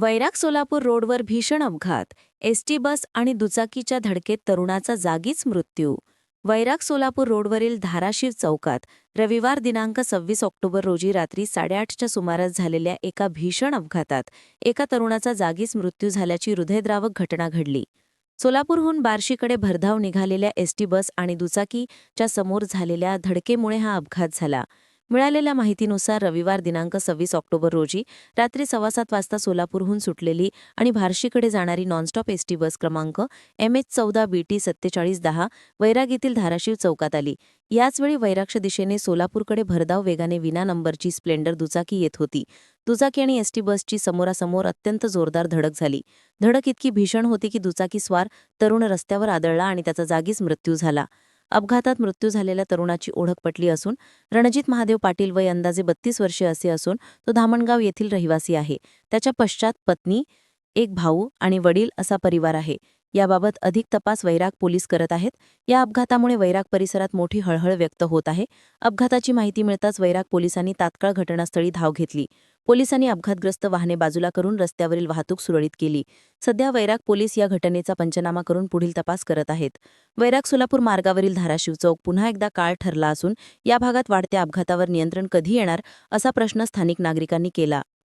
वैराग सोलापूर रोडवर भीषण अपघात एसटी बस आणि दुचाकीच्या धडकेत तरुणाचा जागीच मृत्यू. वैराग सोलापूर रोडवरील धाराशिव चौकात रविवार दिनांक सव्वीस ऑक्टोबर रोजी रात्री साडेआठच्या सुमारास झालेल्या एका भीषण अपघातात एका तरुणाचा जागीच मृत्यू झाल्याची हृदयद्रावक घटना घडली. सोलापूरहून बार्शीकडे भरधाव निघालेल्या एसटी बस आणि दुचाकीच्या समोर झालेल्या धडकेमुळे हा अपघात झाला. मिळालेल्या माहितीनुसार रविवार दिनांक सव्वीस ऑक्टोबर रोजी रात्री सव्वा सात वाजता सोलापूरहून सुटलेली आणि भारशीकडे जाणारी नॉनस्टॉप एसटी बस क्रमांक एम एच चौदा बी टी सत्तेचाळीस दहा वैराग येथील धाराशिव चौकात आली. याचवेळी वैराक्ष दिशेने सोलापूरकडे भरधाव वेगाने विना नंबरची स्प्लेंडर दुचाकी येत होती. दुचाकी आणि एसटी बसची समोरासमोर अत्यंत जोरदार धडक झाली. धडक इतकी भीषण होती की दुचाकी स्वार तरुण रस्त्यावर आदळला आणि त्याचा जागीच मृत्यू झाला. अपघातात मृत्यू झालेल्या तरुणाची ओळख पटली असून रणजित महादेव पाटील वय अंदाजे बत्तीस वर्षे असे असून तो धामणगाव येथील रहिवासी आहे. त्याच्या पश्चात पत्नी एक भाऊ आणि वडील असा परिवार आहे. याबाबत अधिक तपास वैराग पोलीस करत आहेत. या अपघातामुळे वैराग परिसरात मोठी हळहळ व्यक्त होत आहे. अपघाताची माहिती मिळताच वैराग पोलिसांनी तात्काळ घटनास्थळी धाव घेतली. पोलिसांनी अपघातग्रस्त वाहने बाजूला करून रस्त्यावरील वाहतूक सुरळीत केली. सध्या वैराग पोलीस या घटनेचा पंचनामा करून पुढील तपास करत आहेत. वैराग सोलापूर मार्गावरील धाराशिव चौक पुन्हा एकदा काळ ठरला असून या भागात वाढत्या अपघातावर नियंत्रण कधी येणार असा प्रश्न स्थानिक नागरिकांनी केला.